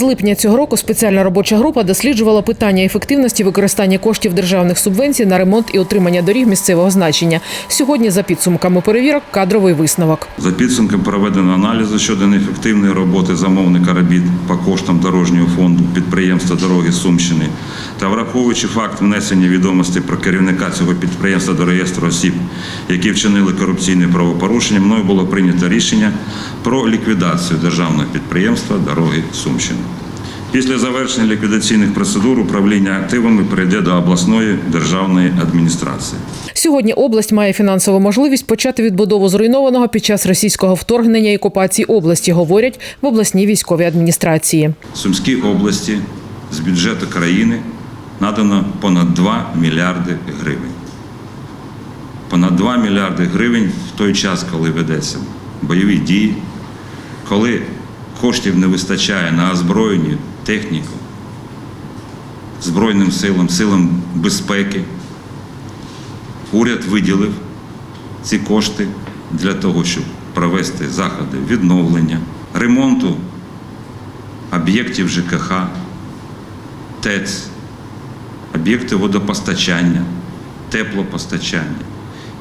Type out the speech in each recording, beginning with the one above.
З липня цього року спеціальна робоча група досліджувала питання ефективності використання коштів державних субвенцій на ремонт і утримання доріг місцевого значення. Сьогодні, за підсумками перевірок, кадровий висновок. За підсумком проведено аналізу щодо неефективної роботи замовника робіт по коштам дорожнього фонду підприємства Дороги Сумщини та враховуючи факт внесення відомостей про керівника цього підприємства до реєстру осіб, які вчинили корупційне правопорушення, мною було прийнято рішення про ліквідацію державного підприємства Дороги Сумщини. Після завершення ліквідаційних процедур управління активами перейде до обласної державної адміністрації. Сьогодні область має фінансову можливість почати відбудову зруйнованого під час російського вторгнення і окупації області, говорять в обласній військовій адміністрації. Сумській області з бюджету країни надано понад 2 мільярди гривень. Понад 2 мільярди гривень в той час, коли ведеться бойові дії, коли коштів не вистачає на озброєння, техніку, Збройним силам, силам безпеки. Уряд виділив ці кошти для того, щоб провести заходи відновлення, ремонту об'єктів ЖКХ, ТЕЦ, об'єкти водопостачання, теплопостачання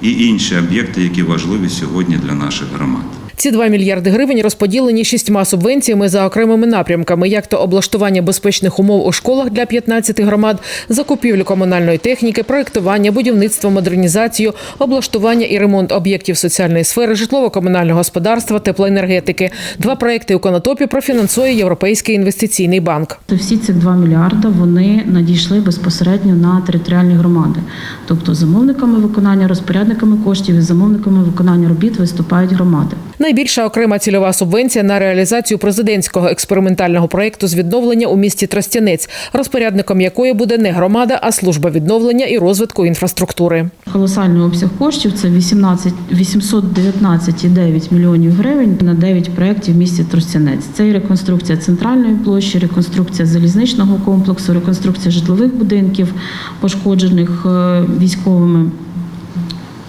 і інші об'єкти, які важливі сьогодні для наших громад. Ці 2 мільярди гривень розподілені шістьма субвенціями за окремими напрямками, як то облаштування безпечних умов у школах для 15 громад, закупівлю комунальної техніки, проектування, будівництво, модернізацію, облаштування і ремонт об'єктів соціальної сфери, житлово-комунального господарства, теплоенергетики. Два проекти у Конотопі профінансує Європейський інвестиційний банк. Всі ці 2 мільярди вони надійшли безпосередньо на територіальні громади. Тобто замовниками виконання, розпорядниками коштів і замовниками виконання робіт виступають громади. Найбільша окрема цільова субвенція на реалізацію президентського експериментального проєкту з відновлення у місті Тростянець, розпорядником якої буде не громада, а служба відновлення і розвитку інфраструктури. Колосальний обсяг коштів це 18, 819,9 мільйонів гривень на 9 проєктів місті Тростянець. Це і реконструкція центральної площі, реконструкція залізничного комплексу, реконструкція житлових будинків, пошкоджених е, військовими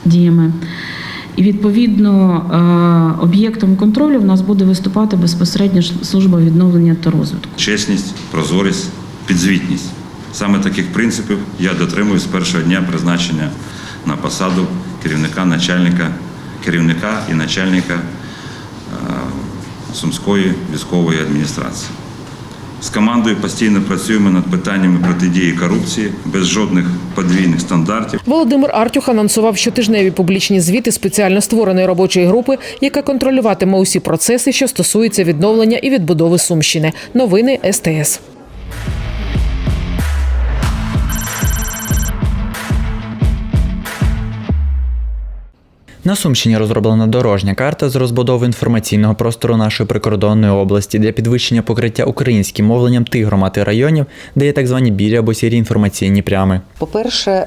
діями. І відповідно е, об'єктом контролю в нас буде виступати безпосередньо служба відновлення та розвитку. Чесність, прозорість, підзвітність. Саме таких принципів я дотримуюсь з першого дня призначення на посаду керівника, начальника, керівника і начальника е, Сумської військової адміністрації. З командою постійно працюємо над питаннями протидії корупції без жодних подвійних стандартів. Володимир Артюх анонсував щотижневі публічні звіти спеціально створеної робочої групи, яка контролюватиме усі процеси, що стосуються відновлення і відбудови Сумщини. Новини СТС. На Сумщині розроблена дорожня карта з розбудови інформаційного простору нашої прикордонної області для підвищення покриття українським мовленням тих громад і районів, де є так звані білі або сірі інформаційні плями. По-перше, е,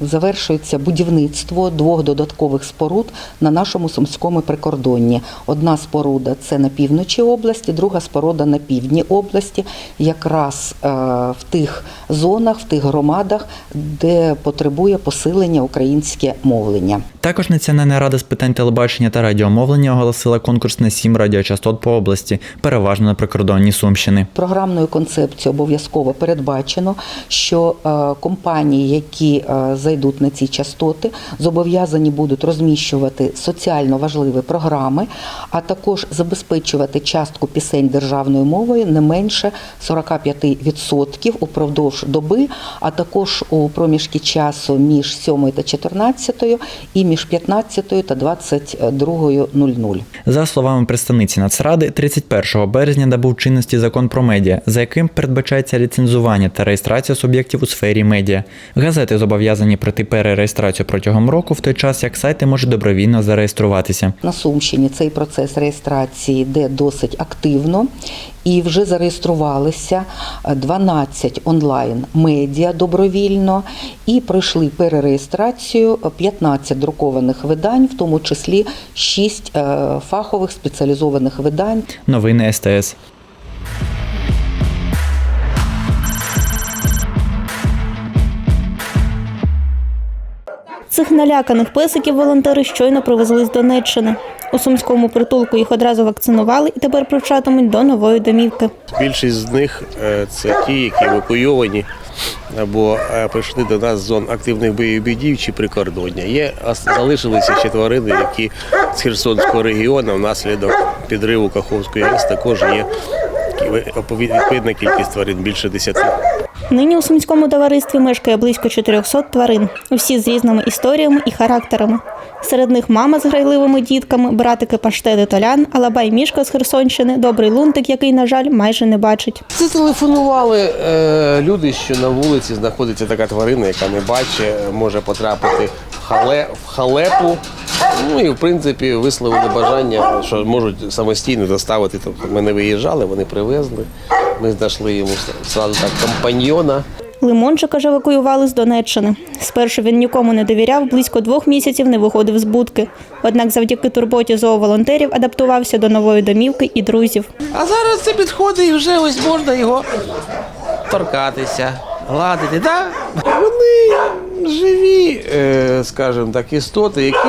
завершується будівництво двох додаткових споруд на нашому сумському прикордонні. Одна споруда це на півночі області, друга споруда на півдні області, якраз е, в тих зонах, в тих громадах, де потребує посилення українське мовлення. Також Національна рада з питань телебачення та радіомовлення оголосила конкурс на сім радіочастот по області, переважно на прикордонні Сумщини. Програмною концепцією обов'язково передбачено, що е, компанії, які е, зайдуть на ці частоти, зобов'язані будуть розміщувати соціально важливі програми, а також забезпечувати частку пісень державною мовою не менше 45% упродовж доби, а також у проміжки часу між 7 та 14 і між 15 та 22.00. За словами представниці Нацради, 31 березня набув чинності закон про медіа, за яким передбачається ліцензування та реєстрація суб'єктів у сфері медіа. Газети зобов'язані повинні пройти перереєстрацію протягом року, в той час як сайти можуть добровільно зареєструватися. На Сумщині цей процес реєстрації йде досить активно. І вже зареєструвалися 12 онлайн медіа добровільно і пройшли перереєстрацію 15 друкованих видань, в тому числі 6 фахових спеціалізованих видань. Новини СТС. Цих наляканих песиків волонтери щойно привезли з Донеччини. У сумському притулку їх одразу вакцинували і тепер привчатимуть до нової домівки. Більшість з них е, це ті, які евакуйовані або е, прийшли до нас з зон активних бойових дій чи прикордоння. Є залишилися ще тварини, які з Херсонського регіону внаслідок підриву Каховської АЕС також є відповідна кількість тварин більше десяти. Нині у сумському товаристві мешкає близько 400 тварин, усі з різними історіями і характерами. Серед них мама з грайливими дітками, братики паштети Толян, Алабай Мішка з Херсонщини, добрий лунтик, який, на жаль, майже не бачить. Зателефонували е, люди, що на вулиці знаходиться така тварина, яка не бачить, може потрапити в, хале, в халепу. Ну і в принципі висловили бажання, що можуть самостійно доставити. Тобто ми не виїжджали, вони привезли. Ми знайшли йому сразу так компаньйона. Лимончика ж евакуювали з Донеччини. Спершу він нікому не довіряв, близько двох місяців не виходив з будки. Однак завдяки турботі зооволонтерів адаптувався до нової домівки і друзів. А зараз це підходить і вже ось можна його торкатися, гладити. Да? Вони живі, е, скажімо так, істоти, які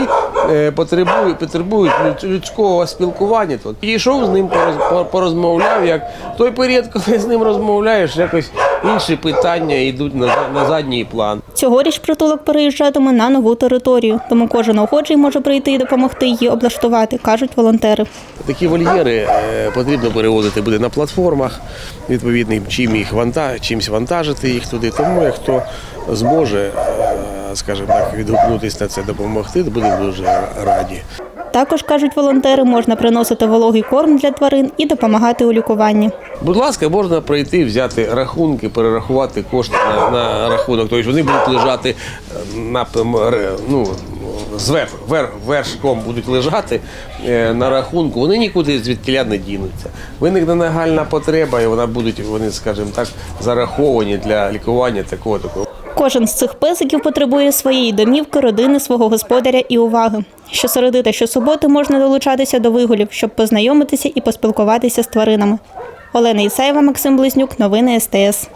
потребують, потребують людського спілкування. Тут. Підійшов з ним, пороз- порозмовляв, як в той період, коли з ним розмовляєш, якось інші питання йдуть на, на задній план. Цьогоріч притулок переїжджатиме на нову територію, тому кожен охочий може прийти і допомогти її облаштувати, кажуть волонтери. Такі вольєри е, потрібно перевозити буде на платформах відповідних, чим їх ванта, чимось вантажити їх туди. Тому як хто зможе, е, скажімо так, відгукнутися на це допомогти, буде дуже раді. Також кажуть волонтери, можна приносити вологий корм для тварин і допомагати у лікуванні. Будь ласка, можна прийти, взяти рахунки, перерахувати кошти на, на рахунок. Тобто вони будуть лежати е, на ну, зверх, вер, вершком будуть лежати е, на рахунку. Вони нікуди звідкіля не дінуться. Виникне нагальна потреба, і вона будуть, вони, скажімо так, зараховані для лікування такого такого. Кожен з цих песиків потребує своєї домівки, родини, свого господаря і уваги. Щосереди та щосуботи можна долучатися до вигулів, щоб познайомитися і поспілкуватися з тваринами. Олена Ісаєва, Максим Близнюк, новини СТС.